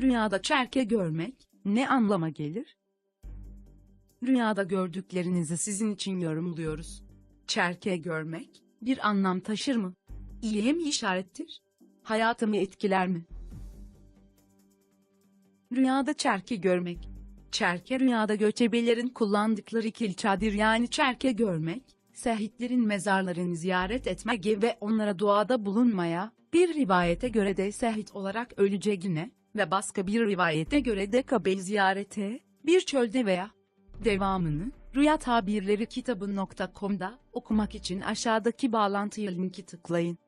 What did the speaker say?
Rüyada çerke görmek ne anlama gelir? Rüyada gördüklerinizi sizin için yorumluyoruz. Çerke görmek bir anlam taşır mı? İyiye mi işarettir? Hayatımı etkiler mi? Rüyada çerke görmek. Çerke rüyada göçebelerin kullandıkları kil çadır yani çerke görmek, sehitlerin mezarlarını ziyaret etmek ve onlara duada bulunmaya, bir rivayete göre de sehit olarak öleceğine ve başka bir rivayete göre de kabel ziyarete, bir çölde veya devamını Rüya Tabirleri kitabı.com'da okumak için aşağıdaki bağlantıya linki tıklayın.